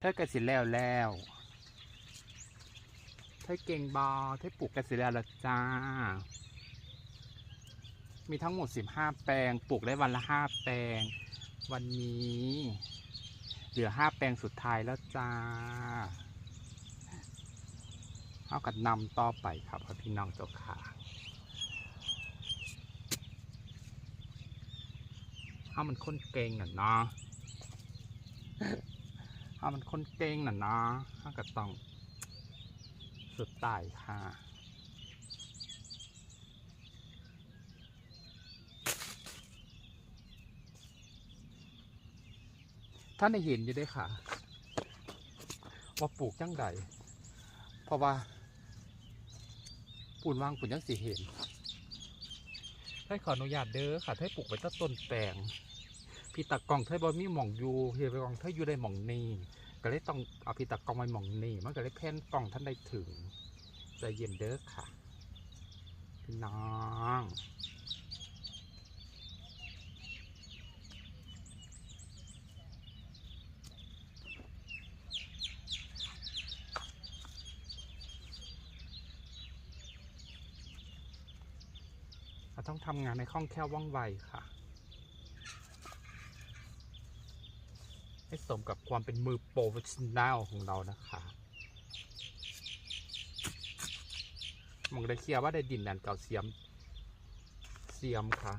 เธอกระสิแล้วแล้วเธอเก่งบอเธอปลูกกระสิแล้วละจ้า มีทั้งหมด 15 แปลง ปลูกได้วันละ 5 แปลง วันนี้ เหลือ 5 แปลงสุดท้ายแล้วจ้าเอากัดนำต่อไปครับพี่น้องเจ้าขาเอามันคนเก่งน่ะเนาะ เอามันคนเก่งน่ะนะเอาก็ต้องสุดตายค่ะท่านได้เห็นอยู่ด้วยค่ะ ว่าปลูกจังใดเพราะว่าปูนวางปูนยังสีเห็นให้ขออนุญาตเด้อค่ะให้ปลูกไว้ตั้งต้นแปลง พี่ตากล้องเธอบ่มีหม่องอยู่เฮียไปกล้องเธออยู่ได้หม่องนี้ก็เลยต้องเอาพี่ตากล้องไว้หม่องนี้มันก็เลยแพนกล้องท่านได้ถึงใจเย็นเด้อค่ะพี่น้องเราต้องทำงานในคล่องแคล่วว่องไวค่ะ ให้สมกับความเป็นมือโปรเฟชชั่นแนลของเรานะคะมองได้เคลียร์ว่าได้ดินแดนเก่าเสียม เสียมค่ะ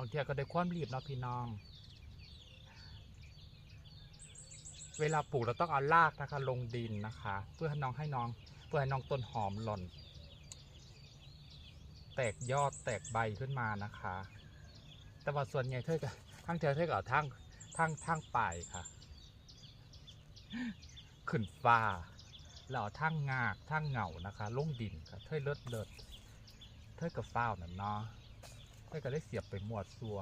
างทีก็ได้ความรีบเนาะพี่น้อง เวลาปลูกเราต้องเอารากนะคะ ลงดินนะคะ เพื่อให้น้องให้น้อง เพื่อให้น้องต้นหอมหล่น แตกยอดแตกใบขึ้นมานะคะ แต่ว่าส่วนใหญ่เธอจะทั้งเธอเธอก็เอาทั้งทั้งทั้งป่ายค่ะ ขึ้นฟ้าแล้วเอาทั้งงากทั้งเหงานะคะ ลงดินค่ะเธอเลิศเลิศเธอกับฟ้านั่นเนาะ ค่อก็ได้เสียบไปหมวดซัว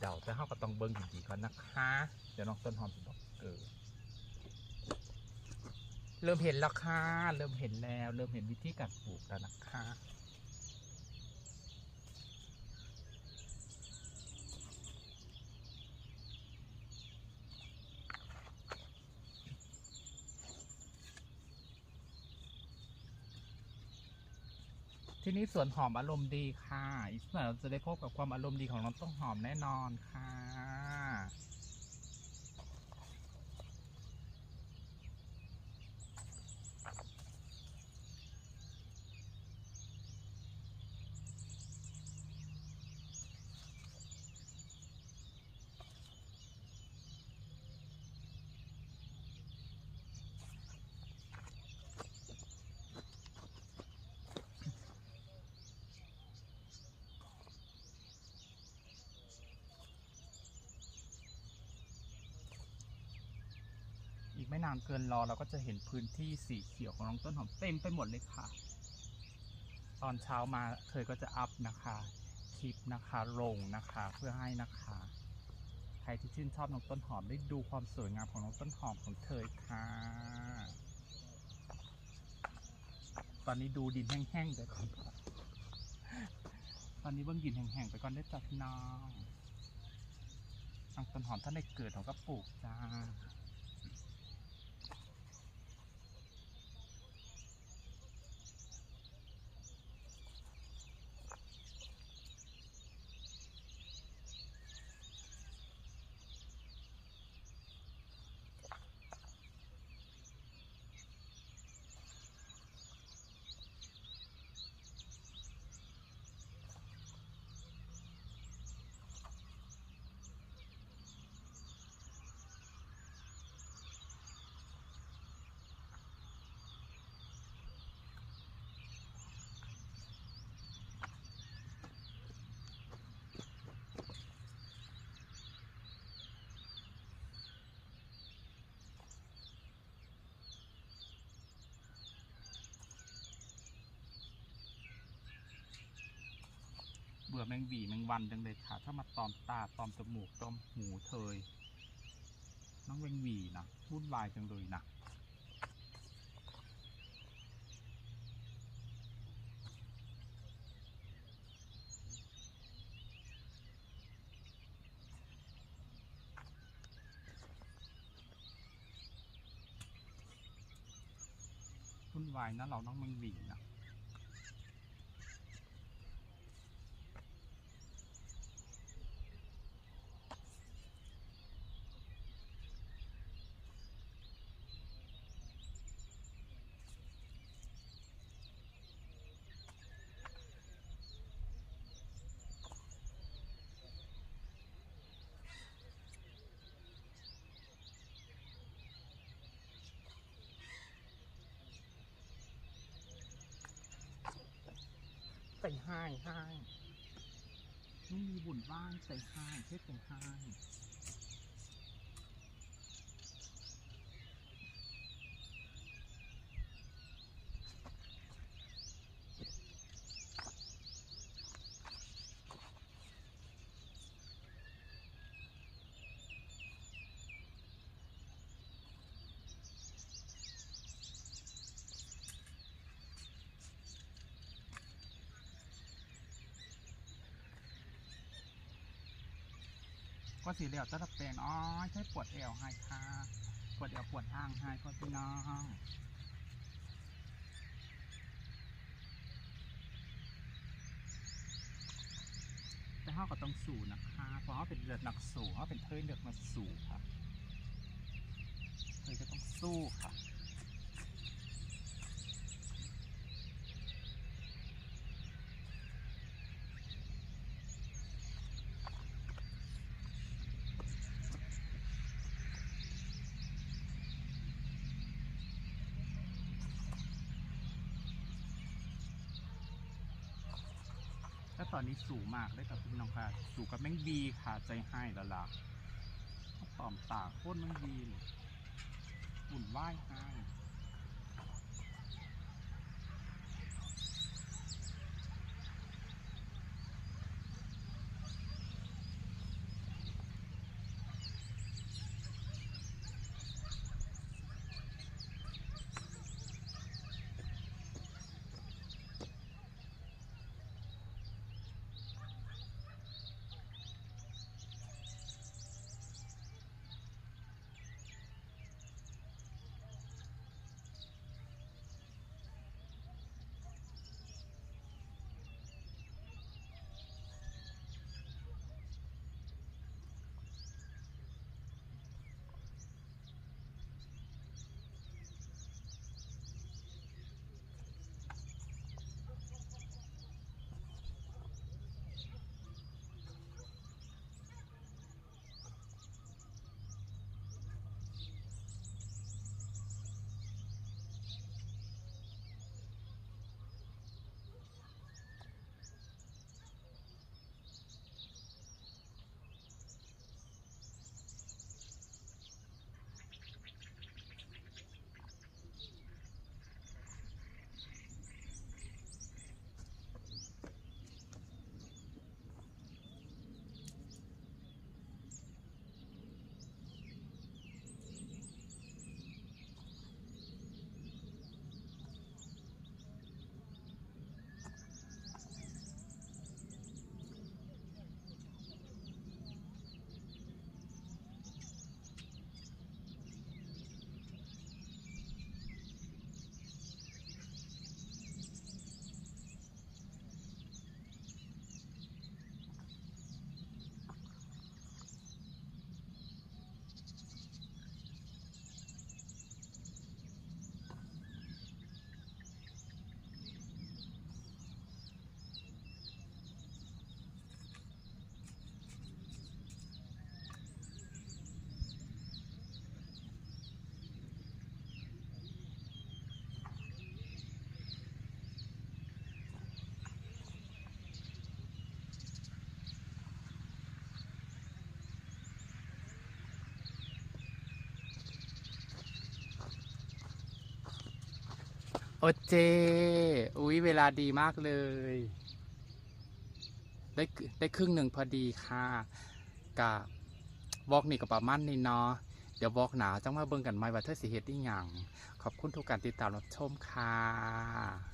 เดาแต่เขาก็ต้องเบิ้งดีๆก่อนนะคะเดี๋ยวน้องต้นหอมจะบอกเออเริ่มเห็นแล้วค่ะเริ่มเห็นแล้ว เริ่มเห็นวิธีการปลูกแล้วนะคะ ที่นี้สวนหอมอารมณ์ดีค่ะ อีกสักหน่อยเราจะได้พบกับความอารมณ์ดีของน้องต้นหอมแน่นอนค่ะ อีก ไม่นานเกินรอเราก็จะเห็นพื้นที่สีเขียวของน้องต้นหอมเต็มไปหมดเลยค่ะ ตอนเช้ามาเธอก็จะอัพนะคะคลิปนะคะลงนะคะเพื่อให้นะคะ ใครที่ชื่นชอบน้องต้นหอมได้ดูความสวยงามของน้องต้นหอมของเธอค่ะ ตอนนี้ดูดินแห้งๆไปก่อนค่ะตอนนี้เบื้องดินแห้งๆไปก่อนได้จัดน้องน้องต้นหอมท่านได้เกิดของก็ปลูกจ้า ผื่อแมงหวีแมงวันจังเลยค่ะ ถ้ามาตอมตาตอมจมูกตอมหูเธยน้องแมงหวีนะวุ่นวายจังเลยนะวุ่นวายนะเราน้องแมงหวีนะ ส่ห้ายห้ายไม่มีบุญบ้านใส่ห้ายเทศใส่ห้าย ก็สีเหลี่ยวตะตะแปลงอ๋อใช่ปวดเอวให้ค่ะปวดเอวปวดห้างให้ก็พี่น้องแต่เขาก็ต้องสู้นะคะเพราะเขาเป็นเลือดหนักสู้เขาเป็นเทยเลือดมาสูค่ะเทยก็ต้องสู้ค่ะ ตอนนี้สูงมากเลยกับพี่น้องค่ะ สูงกับแมงบีค่ะใจให้ละล่ะตอมตาโคตรแมงบีหุ่นไหว้ให้ โอเจ อุ้ยเวลาดีมากเลย ได้ได้ครึ่งหนึ่งพอดีค่ะกับวอกนี่กับประมาณนี้เนาะ เดี๋ยววอกหนาจังมาเบิ่งกันไหมว่าเธอสิเฮ็ดอีหยังขอบคุณทุกการติดตามรับชมค่ะ